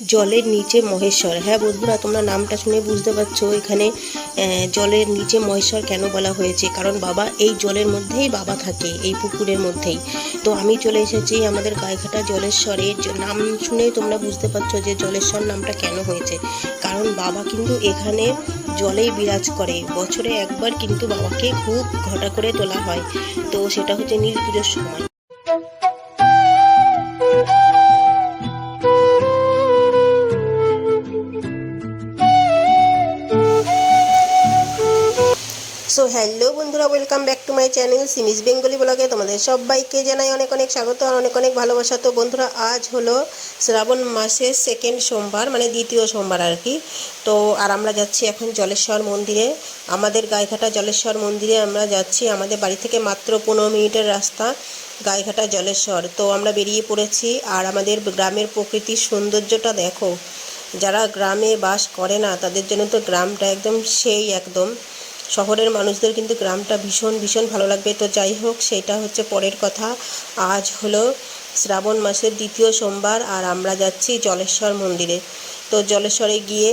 জলের নিচে মহেশ্বর। হ্যাঁ বন্ধুরা, তোমরা নামটা শুনে বুঝতে পারছ, এখানে জলের নিচে মহেশ্বর কেন বলা হয়েছে? কারণ বাবা এই জলের মধ্যেই বাবা থাকে, এই পুকুরের মধ্যেই। তো আমি চলে এসেছি আমাদের গায়েঘাটা জলেশ্বরের নাম শুনেই তোমরা বুঝতে পারছ যে জলেশ্বর নামটা কেন হয়েছে। কারণ বাবা কিন্তু এখানে জলেই বিরাজ করে। বছরে একবার কিন্তু বাবাকে খুব ঘটা করে তোলা হয়। তো সেটা হচ্ছে নীল পুজোর সময়। সো হ্যালো বন্ধুরা, welcome back to my channel Simi's Bengali ব্লগে। তোমাদের সবাইকে জানাই অনেক অনেক স্বাগত আর অনেক অনেক ভালোবাসা। তো বন্ধুরা, আজ হলো শ্রাবণ মাসের সেকেন্ড সোমবার মানে দ্বিতীয় সোমবার আর কি। তো আর আমরা যাচ্ছি এখন জলেশ্বর মন্দিরে। আমাদের গায়েঘাটা জলেশ্বর মন্দিরে আমরা যাচ্ছি। আমাদের বাড়ি থেকে মাত্র পনেরো মিনিটের রাস্তা গায়েঘাটা জলেশ্বর। তো আমরা বেরিয়ে পড়েছি আর আমাদের গ্রামের প্রকৃতির সৌন্দর্যটা দেখো। যারা গ্রামে বাস করে না, তাদের জন্য তো গ্রামটা একদম সেই একদম। শহরের মানুষদের কিন্তু গ্রামটা ভীষণ ভীষণ ভালো লাগবে। তো যাই হোক, সেটা হচ্ছে পরের কথা। আজ হলো শ্রাবণ মাসের দ্বিতীয় সোমবার আর আমরা যাচ্ছি জলেশ্বর মন্দিরে। তো জলেশ্বরে গিয়ে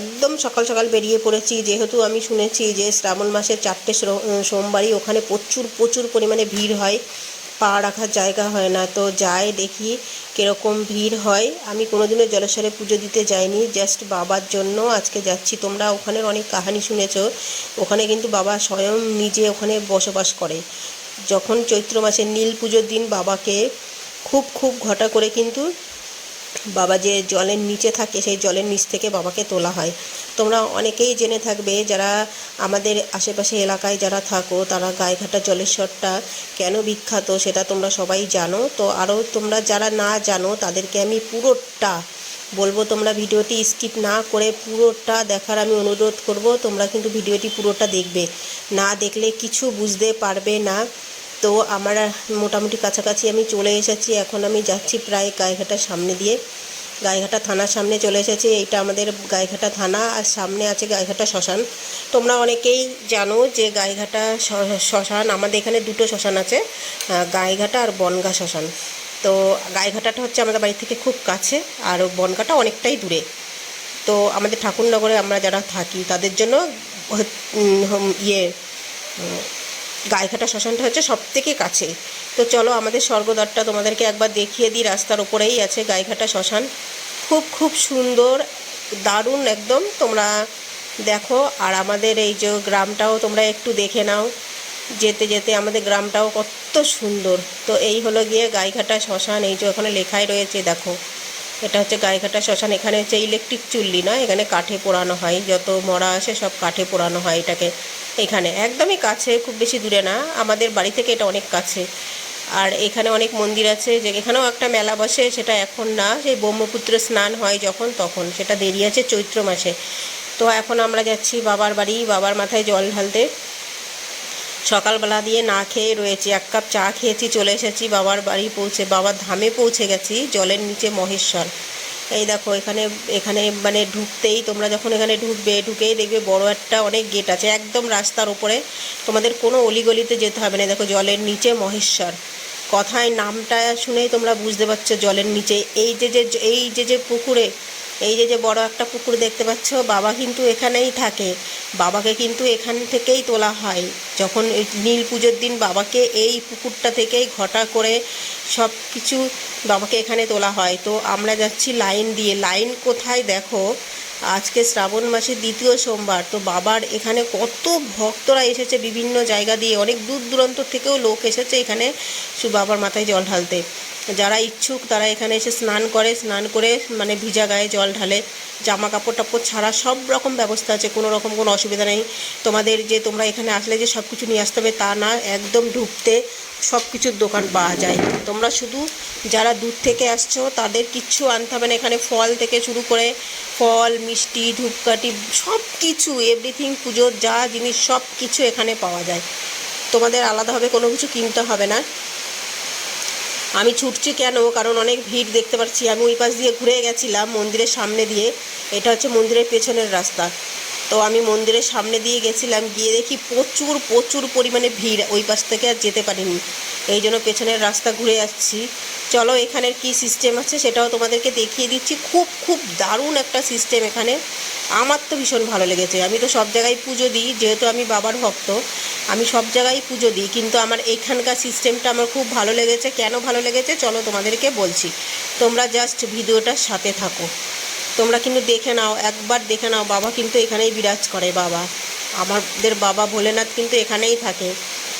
একদম সকাল সকাল বেরিয়ে পড়েছি। যেহেতু আমি শুনেছি যে শ্রাবণ মাসের চারটে সোমবারই ওখানে প্রচুর প্রচুর পরিমাণে ভিড় হয়। পা রাখার জায়গা হয় না। তো যাই দেখি কীরকম ভিড় হয়। আমি কোনোদিনও জলেশ্বরে পুজো দিতে যাইনি জাস্ট বাবার জন্য আজকে যাচ্ছি। তোমরা ওখানের অনেক কাহানি শুনেছ। ওখানে কিন্তু বাবা স্বয়ং নিজে ওখানে বসবাস করে। যখন চৈত্র মাসের নীল পুজোর দিন বাবাকে খুব খুব ঘটা করে কিন্তু বাবা যে জলের নিচে থাকে, সেই জলের নিচ থেকে বাবাকে তোলা হয়। তোমরা অনেকেই জেনে থাকবে যারা আমাদের আশেপাশে এলাকায় যারা থাকো, তারা গায়েঘাটা জলেশ্বরটা কেন বিখ্যাত সেটা তোমরা সবাই জানো। তো আরও তোমরা যারা না জানো, তাদেরকে আমি পুরোটা বলব। তোমরা ভিডিওটি স্কিপ না করে পুরোটা দেখার আমি অনুরোধ করব। তোমরা কিন্তু ভিডিওটি পুরোটা দেখবে। না দেখলে কিছু বুঝতে পারবে না। তো আমার মোটামুটি কাছাকাছি আমি চলে এসেছি। এখন আমি যাচ্ছি প্রায় গায়েঘাটার সামনে দিয়ে। গায়েঘাটা থানার সামনে চলে এসেছি। এইটা আমাদের গায়েঘাটা থানা আর সামনে আছে গায়েঘাটা শ্মশান। তোমরা অনেকেই জানো যে গায়েঘাটা শ্মশান, আমাদের এখানে দুটো শ্মশান আছে গায়েঘাটা আর বনগা শ্মশান। তো গায়েঘাটাটা হচ্ছে আমাদের বাড়ি থেকে খুব কাছে আর বনগাটা অনেকটাই দূরে। তো আমাদের ঠাকুরনগরে আমরা যারা থাকি তাদের জন্য ইয়ে গায়েঘাটা শ্মশানটা হচ্ছে সব থেকে কাছে তো চলো আমাদের স্বর্গদ্বারটা তোমাদেরকে একবার দেখিয়ে দিই, রাস্তার ওপরেই আছে গায়েঘাটা শ্মশান। খুব খুব সুন্দর, দারুণ একদম, তোমরা দেখো। আর আমাদের এই যে গ্রামটাও তোমরা একটু দেখে নাও, যেতে যেতে আমাদের গ্রামটাও কত সুন্দর। তো এই হলো গিয়ে গায়েঘাটা শ্মশান, এই যে ওখানে লেখাই রয়েছে, দেখো। এটা হচ্ছে গায়েঘাটা শ্মশান, এখানে হচ্ছে ইলেকট্রিক চুল্লি না, এখানে কাঠে পোড়ানো হয়, যত মরা আসে সব কাঠে পোড়ানো হয় এটাকে, এখানে। একদমই কাছে, খুব বেশি দূরে না, আমাদের বাড়ি থেকে এটা অনেক কাছে। আর এখানে অনেক মন্দির আছে, যে এখানেও একটা মেলা বসে, সেটা এখন না, সেই ব্রহ্মপুত্র স্নান হয় যখন তখন, সেটা দেরি আছে চৈত্র মাসে। তো এখন আমরা যাচ্ছি বাবার বাড়ি, বাবার মাথায় জল ঢালতে। সকালবেলা দিয়ে না খেয়ে রয়েছি। এক কাপ চা খেয়েছি, চলে এসেছি বাবার বাড়ি পৌঁছে, বাবার ধামে পৌঁছে গেছি, জলের নিচে মহেশ্বর। এই দেখো, এখানে এখানে মানে ঢুকতেই তোমরা যখন এখানে ঢুকবে, ঢুকেই দেখবে বড় একটা অনেক গেট আছে, একদম রাস্তার উপরে তোমাদের কোনো অলিগলিতে যেতে হবে না। দেখো, জলের নিচে মহেশ্বর। কথায় নামটা শুনেই তোমরা বুঝতে পারছ জলের নিচে। এই যে যে, এই যে যে পুকুরে এই যে যে বড় একটা পুকুর দেখতে পাচ্ছ, বাবা কিন্তু এখানেই থাকে। বাবাকে কিন্তু এখান থেকেই তোলা হয়। যখন নীল পুজোর দিন বাবাকে এই পুকুরটা থেকেই ঘটা করে সব কিছু বাবাকে এখানে তোলা হয়। তো আমরা যাচ্ছি লাইন দিয়ে। লাইন কোথায় দেখো? আজকে শ্রাবণ মাসের দ্বিতীয় সোমবার। তো বাবার এখানে কত ভক্তরা এসেছে বিভিন্ন জায়গা দিয়ে। অনেক দূর দূরান্ত থেকেও লোক এসেছে এখানে বাবার মাথায় জল ঢালতে। যারা ইচ্ছুক তারা এখানে এসে স্নান করে স্নান করে মানে ভিজা গায়ে জল ঢালে, জামা কাপড় টাপড় ছাড়া সব রকম ব্যবস্থা আছে, কোনো রকম কোনো অসুবিধা নেই। তোমাদের যে তোমরা এখানে আসলে যে সব কিছু নিয়ে আসতে হবে তা না, একদম ঢুকতে সব কিছুর দোকান পাওয়া যায়। তোমরা শুধু যারা দূর থেকে আসছো তাদের কিচ্ছু আনতে হবে না, এখানে ফল থেকে শুরু করে ফল, মিষ্টি, ধূপকাঠি সব কিছু এভরিথিং পুজোর যা জিনিস সব কিছু এখানে পাওয়া যায়। তোমাদের আলাদাভাবে কোনো কিছু কিনতে হবে না। আমি ছুটছি কেন? কারণ অনেক ভিড় দেখতে পাচ্ছি। আমি ওই পাশ দিয়ে ঘুরে গেছিলাম মন্দিরের সামনে দিয়ে। এটা হচ্ছে মন্দিরের পেছনের রাস্তা। তো আমি মন্দিরের সামনে দিয়ে গেছিলাম, গিয়ে দেখি প্রচুর প্রচুর পরিমাণে ভিড় ওই পাশ থেকে আর যেতে পারিনি। এই জন্য পেছনের রাস্তা ঘুরে যাচ্ছি চলো, এখানের কি সিস্টেম আছে সেটাও তোমাদেরকে দেখিয়ে দিচ্ছি। খুব খুব দারুণ একটা সিস্টেম এখানে। আমার তো ভীষণ ভালো লেগেছে। আমি তো সব জায়গায় পুজো দিই, যেহেতু আমি বাবার ভক্ত, আমি সব জায়গায় পুজো দিই। কিন্তু আমার এখানকার সিস্টেমটা আমার খুব ভালো লেগেছে। কেন ভালো লেগেছে? চলো তোমাদেরকে বলছি। তোমরা জাস্ট ভিডিওটার সাথে থাকো। তোমরা কিন্তু দেখে নাও, একবার দেখে নাও, বাবা কিন্তু এখানেই বিরাজ করে বাবা। আমাদের বাবা ভোলেনাথ কিন্তু এখানেই থাকে।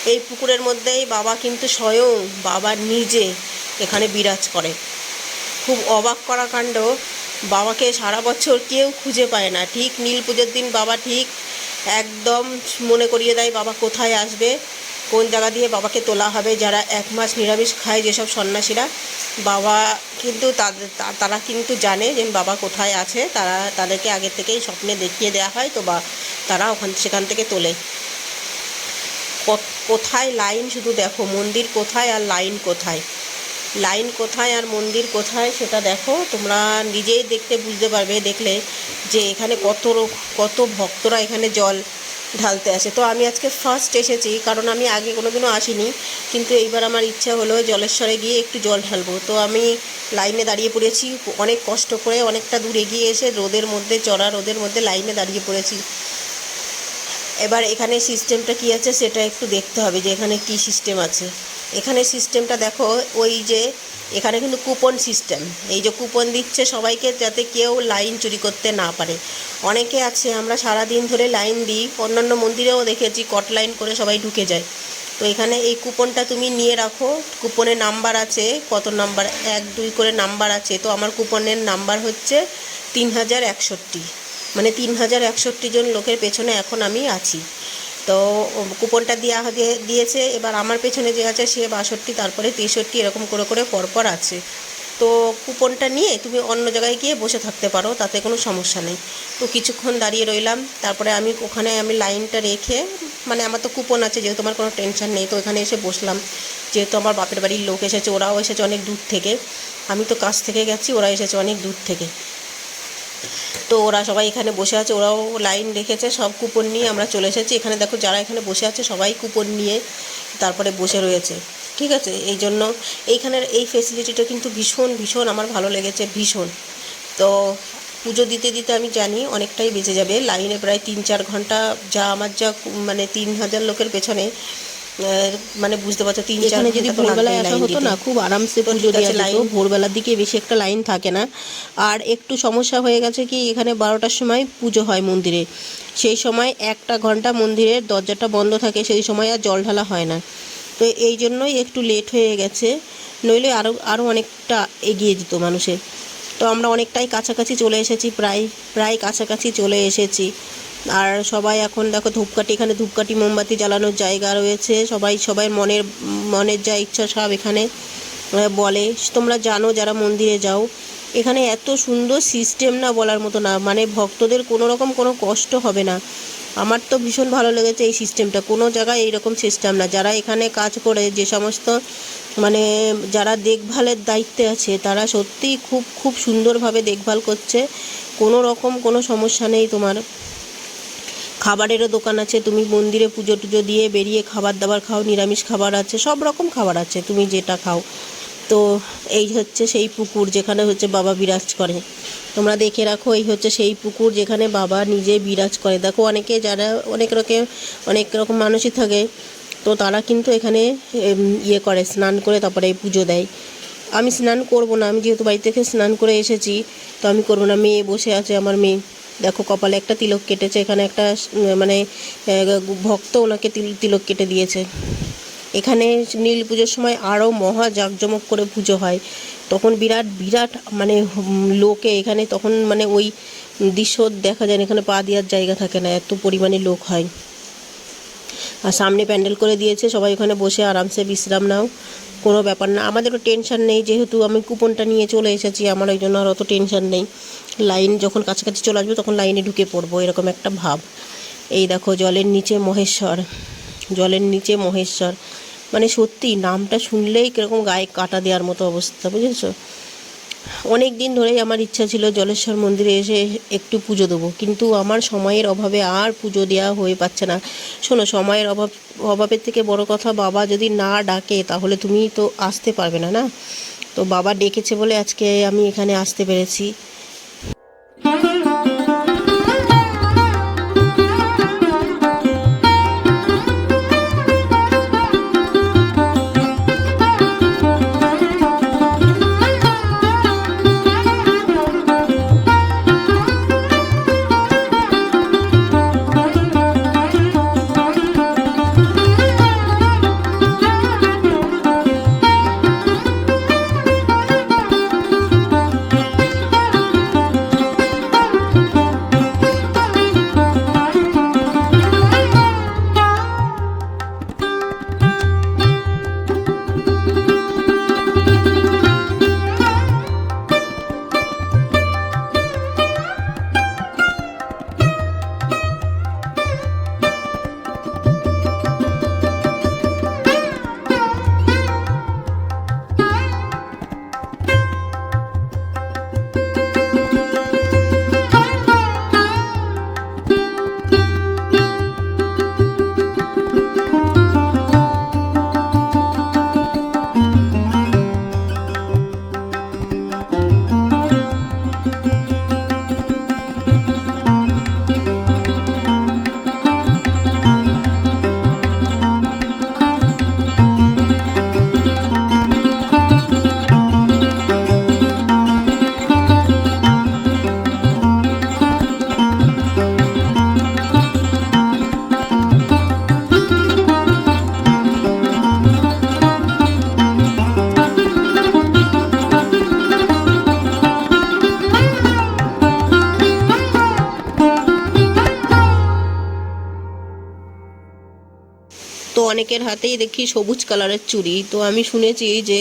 এই পুকুরের মধ্যেই বাবা কিন্তু স্বয়ং বাবা নিজে এখানে বিরাজ করে। খুব অবাক করা কাণ্ড, বাবাকে সারা বছর কেউ খুঁজে পায় না। ঠিক নীল পুজোর দিন বাবা ঠিক একদম মনে করিয়ে দেয় বাবা কোথায় আসবে। কোন জায়গা দিয়ে বাবাকে তোলা হবে, যারা এক মাস নিরামিষ খায় যেসব সন্ন্যাসীরা, বাবা কিন্তু তারা কিন্তু জানে যে বাবা কোথায় আছে, তারা, তাদেরকে আগে থেকেই স্বপ্নে দেখিয়ে দেওয়া হয়, তো বা, তারা ওখান, সেখান থেকে তোলে। কোথায় লাইন শুধু দেখো, মন্দির কোথায় আর লাইন কোথায়? লাইন কোথায় আর মন্দির কোথায় সেটা দেখো, তোমরা নিজেই দেখতে বুঝতে পারবে, দেখলে যে এখানে কত কত ভক্তরা এখানে জল ঢালতে আসে। তো আমি আজকে ফার্স্ট এসেছি, কারণ আমি আগে কোনো কোনোদিনও আসিনি, কিন্তু এইবার আমার ইচ্ছা হলো জলেশ্বরে গিয়ে একটু জল ঢালবো। তো আমি লাইনে দাঁড়িয়ে পড়েছি, অনেক কষ্ট করে অনেকটা দূর এগিয়ে এসে রোদের মধ্যে, চড়া রোদের মধ্যে লাইনে দাঁড়িয়ে পড়েছি। এবার এখানে সিস্টেমটা কি আছে সেটা একটু দেখতে হবে যে এখানে কি সিস্টেম আছে। এখানে সিস্টেমটা দেখো, ওই যে এখানে কিন্তু কুপন সিস্টেম। এই যে কুপন দিচ্ছে সবাইকে যাতে কেউ লাইন চুরি করতে না পারে। অনেকে আছে, আমরা সারা দিন ধরে লাইন দিই, অন্যান্য মন্দিরেও দেখেছি কট লাইন করে সবাই ঢুকে যায়। তো এখানে এই কুপনটা তুমি নিয়ে রাখো, কুপনের নাম্বার আছে, কত নাম্বার? এক, দুই করে নাম্বার আছে, তো আমার কুপনের নাম্বার হচ্ছে তিন হাজার একষট্টি। মানে তিন হাজার একষট্টি জন লোকের পেছনে এখন আমি আছি। তো কুপনটা দেওয়া দিয়ে- দিয়েছে। এবার আমার পেছনে যে আছে, সে বাষট্টি, তারপরে তেষট্টি, এরকম করে করে পরপর আছে। তো কুপনটা নিয়ে তুমি অন্য জায়গায় গিয়ে বসে থাকতে পারো, তাতে কোনো সমস্যা নেই। তো কিছুক্ষণ দাঁড়িয়ে রইলাম। তারপরে আমি ওখানে আমি লাইনটা রেখে মানে আমার তো কুপন আছে, যেহেতু আমার কোনো টেনশন নেই, তো এখানে এসে বসলাম। যেহেতু আমার বাপের বাড়ির লোক এসেছে, ওরাও এসেছে অনেক দূর থেকে। আমি তো কাছ থেকে গেছি, ওরা এসেছে অনেক দূর থেকে। তো ওরা সবাই এখানে বসে আছে, ওরাও লাইন রেখেছে, সব কুপন নিয়ে আমরা চলে এসেছি। এখানে দেখো যারা এখানে বসে আছে, সবাই কুপন নিয়ে তারপরে বসে রয়েছে। ঠিক আছে? এই জন্য এইখানের এই ফেসিলিটিটা কিন্তু ভীষণ ভীষণ আমার ভালো লেগেছে, ভীষণ। তো পুজো দিতে দিতে আমি জানি অনেকটাই বেঁচে যাবে। লাইনে প্রায় তিন চার ঘণ্টা যা আমার যা মানে তিন হাজার লোকের পেছনে মানে বুঝতে পারছ তিন এখানে যদি ভোরবেলায় আসা হতো না খুব আরামসে পুজো দেওয়া লাইন- ভোরবেলার দিকে বেশি একটা লাইন থাকে না। আর একটু সমস্যা হয়ে গেছে কি এখানে বারোটার সময় পুজো হয় মন্দিরে। সেই সময় একটা ঘণ্টা মন্দিরের দরজাটা বন্ধ থাকে সেই সময় আর জল ঢালা হয় না। তো এই জন্যই একটু লেট হয়ে গেছে। নইলে আরও আরও অনেকটা এগিয়ে যেত মানুষের। তো আমরা অনেকটাই কাছাকাছি চলে এসেছি প্রায় প্রায় কাছাকাছি চলে এসেছি। আর সবাই এখন দেখো ধূপকাঠি, এখানে ধূপকাঠি, মোমবাতি জ্বালানোর জায়গা রয়েছে। সবাই সবাই মনের মনের যা ইচ্ছা সব এখানে বলে। তোমরা জানো যারা মন্দিরে যাও, এখানে এত সুন্দর সিস্টেম না বলার মতো না। মানে ভক্তদের কোনো রকম কোনো কষ্ট হবে না। আমার তো ভীষণ ভালো লেগেছে এই সিস্টেমটা কোনো জায়গায় এইরকম সিস্টেম না। যারা এখানে কাজ করে, যে সমস্ত মানে যারা দেখভালের দায়িত্বে আছে, তারা সত্যিই খুব খুব সুন্দরভাবে দেখভাল করছে। কোনো রকম কোনো সমস্যা নেই তোমার। খাবারেরও দোকান আছে, তুমি মন্দিরে পুজো টুজো দিয়ে বেরিয়ে খাবার দাবার খাও, নিরামিষ খাবার আছে, সব রকম খাবার আছে, তুমি যেটা খাও। তো এই হচ্ছে সেই পুকুর যেখানে হচ্ছে বাবা বিরাজ করে। তোমরা দেখে রাখো, এই হচ্ছে সেই পুকুর যেখানে বাবা নিজে বিরাজ করে। দেখো, অনেকে যারা, অনেক রকম অনেক রকম মানুষই থাকে, তো তারা কিন্তু এখানে ইয়ে করে, স্নান করে তারপরে পুজো দেয়। আমি স্নান করব না, আমি যেহেতু বাড়ি থেকে স্নান করে এসেছি, তো আমি করব না। মেয়ে বসে আছে, আমার মেয়ে। দেখো কপালে একটা তিলক কেটেছে, এখানে একটা মানে ভক্ত ওনাকে তিল- তিলক কেটে দিয়েছে। এখানে নীল পুজোর সময় আরও মহা জাঁকজমক করে পুজো হয়। তখন বিরাট বিরাট মানে লোকে এখানে তখন মানে ওই দৃশ্য দেখা যায় এখানে পা দেওয়ার জায়গা থাকে না, এত পরিমাণে লোক হয়। আর সামনে প্যান্ডেল করে দিয়েছে, সবাই ওখানে বসে আরামসে বিশ্রাম নাও। কোনো ব্যাপার না। আমাদেরও টেনশন নেই, যেহেতু আমি কুপনটা নিয়ে চলে এসেছি, আমার ওই জন্য আর অত টেনশন নেই। লাইন যখন কাছাকাছি চলে আসবে, তখন লাইনে ঢুকে পড়ব, এরকম একটা ভাব। এই দেখো, জলের নিচে মহেশ্বর, জলের নিচে মহেশ্বর। মানে সত্যি নামটা শুনলেই কীরকম গায়ে কাটা দেওয়ার মতো অবস্থা, বুঝেছ? অনেক দিন ধরেই আমার ইচ্ছা ছিল জলেশ্বর মন্দিরে এসে একটু পুজো দেবো, কিন্তু আমার সময়ের অভাবে আর পুজো দেওয়া হয়ে পাচ্ছে না। শোনো, সময়ের অভাব, অভাবের থেকে বড় কথা বাবা যদি না ডাকে, তাহলে তুমি তো আসতে পারবে না না? তো বাবা ডেকেছে বলে আজকে আমি এখানে আসতে পেরেছি। তো অনেকের হাতেই দেখি সবুজ কালারের চুড়ি। তো আমি শুনেছি যে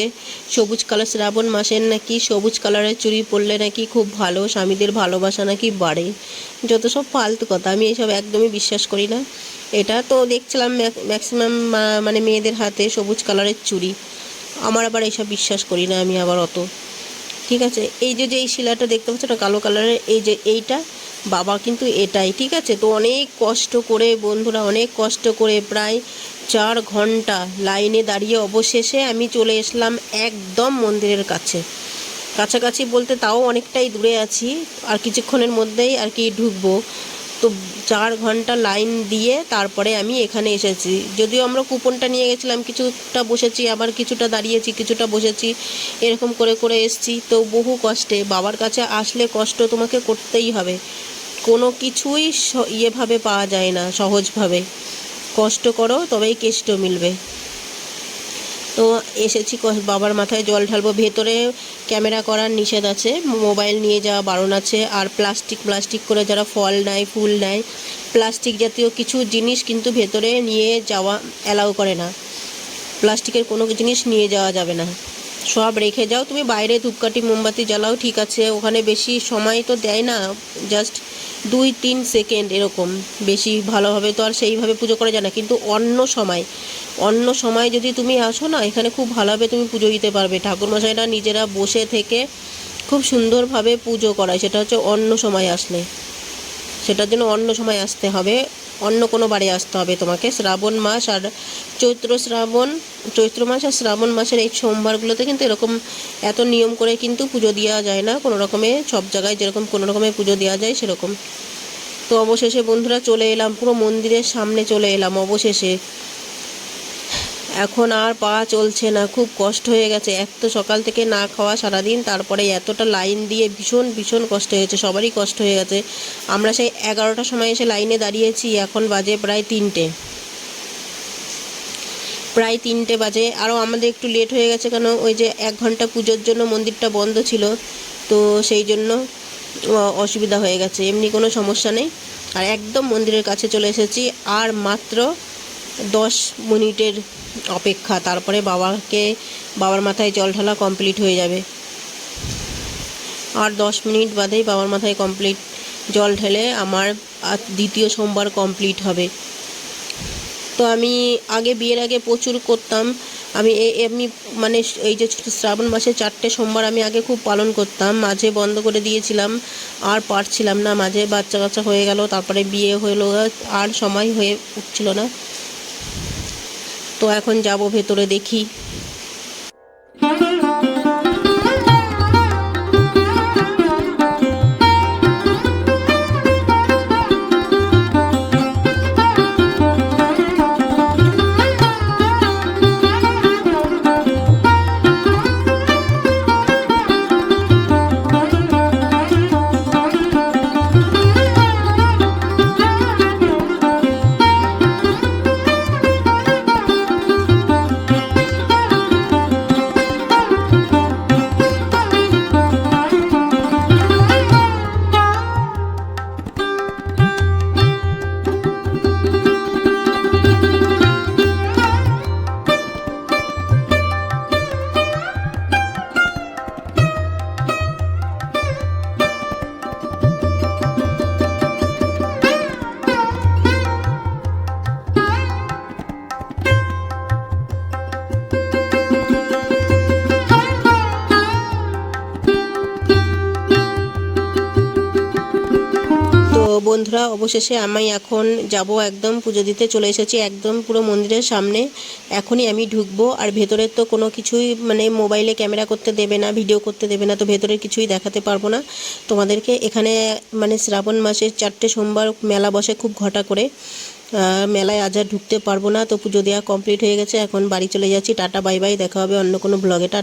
সবুজ কালার শ্রাবণ মাসের নাকি সবুজ কালারের চুড়ি পরলে নাকি খুব ভালো, স্বামীদের ভালোবাসা নাকি বাড়ে। যত সব ফালতু কথা, আমি এইসব একদমই বিশ্বাস করি না। এটা তো দেখছিলাম ম্যাক্সিমাম মানে মেয়েদের হাতে সবুজ কালারের চুড়ি। আমার আবার এইসব বিশ্বাস করি না আমি আবার অত। ঠিক আছে, এই যে যে এই শিলাটা দেখতে পাচ্ছ না কালো কালারের, এই যে এইটা বাবা কিন্তু এটাই, ঠিক আছে? তো অনেক কষ্ট করে বন্ধুরা, অনেক কষ্ট করে প্রায় চার ঘণ্টা লাইনে দাঁড়িয়ে অবশেষে আমি চলে এসলাম একদম মন্দিরের কাছে। কাছাকাছি বলতে তাও অনেকটাই দূরে আছি, আর কিছুক্ষণের মধ্যেই আর কি ঢুকবো। তো চার ঘণ্টা লাইন দিয়ে তারপরে আমি এখানে এসেছি। যদিও আমরা কুপনটা নিয়ে গেছিলাম, কিছুটা বসেছি, আবার কিছুটা দাঁড়িয়েছি, কিছুটা বসেছি, এরকম করে করে এসছি। তো বহু কষ্টে, বাবার কাছে আসলে কষ্ট তোমাকে করতেই হবে। কোনো কিছুই ইয়েভাবে পাওয়া যায় না, সহজভাবে। কষ্ট করো, তবেই কেষ্ট মিলবে। তো এসেছি বাবার মাথায় জল ঢালবো। ভেতরে ক্যামেরা করার নিষেধ আছে, মোবাইল নিয়ে যাওয়া বারণ আছে, আর প্লাস্টিক প্লাস্টিক করে যারা ফল নেয়, ফুল নেয়, প্লাস্টিক জাতীয় কিছু জিনিস কিন্তু ভেতরে নিয়ে যাওয়া অ্যালাউ করে না। প্লাস্টিকের কোনো জিনিস নিয়ে যাওয়া যাবে না। সব রেখে যাও, তুমি বাইরে ধূপকাঠি, মোমবাতি জ্বালাও, ঠিক আছে। ওখানে বেশি সময় তো দেয় না জাস্ট দুই তিন সেকেন্ড এরকম বেশি ভালোভাবে তো আর সেইভাবে পুজো করা যায় না। কিন্তু অন্য সময় অন্য সময় যদি তুমি আসো না, এখানে খুব ভালোভাবে তুমি পুজো দিতে পারবে। ঠাকুরমশাইরা নিজেরা বসে থেকে খুব সুন্দরভাবে পুজো করায়। সেটা হচ্ছে অন্য সময় আসলে। সেটার জন্য অন্য সময় আসতে হবে। অন্য কোনো বারে আসতে হবে তোমাকে। শ্রাবণ মাস আর চৈত্র শ্রাবণ, চৈত্র মাস আর শ্রাবণ মাসের এই সোমবারগুলোতে কিন্তু এরকম এত নিয়ম করে কিন্তু পুজো দেওয়া যায় না। কোনো রকমে সব জায়গায় যেরকম কোনো রকমে পুজো দেওয়া যায় সেরকম। তো অবশেষে বন্ধুরা চলে এলাম, পুরো মন্দিরের সামনে চলে এলাম অবশেষে। এখন আর পা চলছে না, খুব কষ্ট হয়ে গেছে। এক তো সকাল থেকে না খাওয়া সারাদিন, তারপরে এতটা লাইন দিয়ে ভীষণ ভীষণ কষ্ট হয়েছে, সবারই কষ্ট হয়ে গেছে। আমরা সেই এগারোটার সময় এসে লাইনে দাঁড়িয়েছি, এখন বাজে প্রায় তিনটে। প্রায় তিনটে বাজে আরও আমাদের একটু লেট হয়ে গেছে কেন, ওই যে এক ঘণ্টা পুজোর জন্য মন্দিরটা বন্ধ ছিল, তো সেই জন্য অসুবিধা হয়ে গেছে, এমনি কোনো সমস্যা নেই। আর একদম মন্দিরের কাছে চলে এসেছি, আর মাত্র দশ মিনিটের অপেক্ষা, তারপরে বাবাকে, বাবার মাথায় জল ঢালা কমপ্লিট হয়ে যাবে। আর দশ মিনিট বাদেই বাবার মাথায় কমপ্লিট জল ঢেলে আমার দ্বিতীয় সোমবার কমপ্লিট হবে। তো আমি আগে বিয়ের আগে প্রচুর করতাম। আমি এমনি মানে এই যে শ্রাবণ মাসে চারটে সোমবার আমি আগে খুব পালন করতাম। মাঝে বন্ধ করে দিয়েছিলাম, আর পারছিলাম না। মাঝে বাচ্চা কাচ্চা হয়ে গেল, তারপরে বিয়ে হলো, আর সময় হয়ে উঠছিল না। তো এখন যাব ভেতরে দেখি। বন্ধুরা, অবশেষে আমি এখন যাব একদম পুজো দিতে। চলে এসেছি একদম পুরো মন্দিরের সামনে। এখনই আমি ঢুকবো, আর ভেতরের তো কোনো কিছুই মানে মোবাইলে ক্যামেরা করতে দেবে না, ভিডিও করতে দেবে না, তো ভেতরের কিছুই দেখাতে পারব না। তোমাদেরকে এখানে মানে শ্রাবণ মাসের চারটে সোমবার মেলা বসে খুব ঘটা করে। মেলায় আজ আর ঢুকতে পারব না, তো পুজো দেওয়া কমপ্লিট হয়ে গেছে। এখন বাড়ি চলে যাচ্ছি। Tata, bye bye. দেখা হবে অন্য কোনো ব্লগে টাটা।